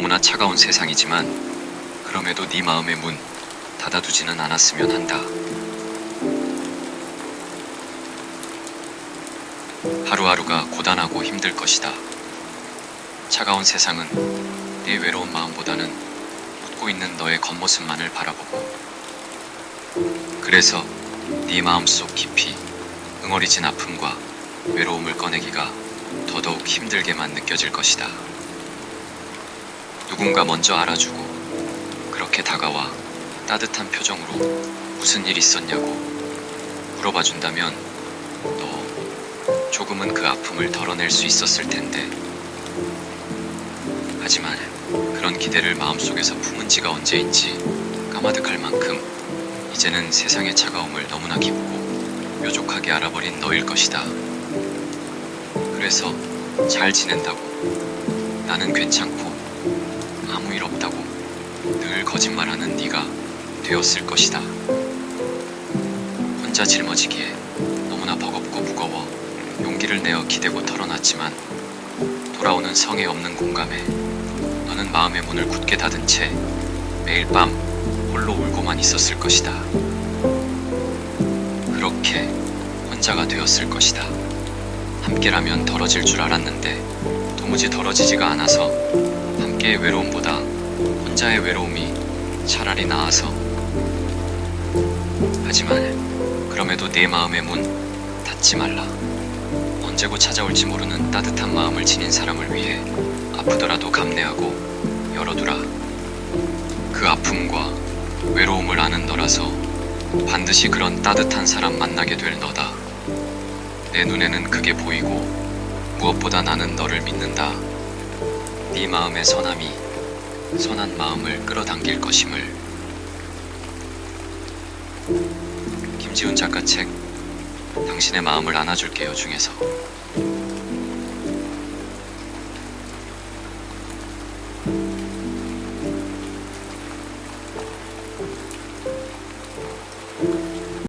너무나 차가운 세상이지만 그럼에도 네 마음의 문 닫아두지는 않았으면 한다. 하루하루가 고단하고 힘들 것이다. 차가운 세상은 네 외로운 마음보다는 웃고 있는 너의 겉모습만을 바라보고 그래서 네 마음속 깊이 응어리진 아픔과 외로움을 꺼내기가 더더욱 힘들게만 느껴질 것이다. 누군가 먼저 알아주고 그렇게 다가와 따뜻한 표정으로 무슨 일 있었냐고 물어봐 준다면 너 조금은 그 아픔을 덜어낼 수 있었을 텐데. 하지만 그런 기대를 마음속에서 품은 지가 언제인지 까마득할 만큼 이제는 세상의 차가움을 너무나 깊고 뾰족하게 알아버린 너일 것이다. 그래서 잘 지낸다고 나는 괜찮고 아무 일 없다고 늘 거짓말하는 네가 되었을 것이다. 혼자 짊어지기에 너무나 버겁고 무거워 용기를 내어 기대고 털어놨지만 돌아오는 성에 없는 공감에 너는 마음의 문을 굳게 닫은 채 매일 밤 홀로 울고만 있었을 것이다. 그렇게 혼자가 되었을 것이다. 함께라면 덜어질 줄 알았는데 도무지 덜어지지가 않아서 함께의 외로움보다 혼자의 외로움이 차라리 나아서 하지만 그럼에도 내 마음의 문 닫지 말라. 언제고 찾아올지 모르는 따뜻한 마음을 지닌 사람을 위해 아프더라도 감내하고 열어두라. 그 아픔과 외로움을 아는 너라서 반드시 그런 따뜻한 사람 만나게 될 너다. 내 눈에는 그게 보이고 무엇보다 나는 너를 믿는다. 네 마음의 선함이 선한 마음을 끌어당길 것임을. 김지훈 작가 책 당신의 마음을 안아줄게요 중에서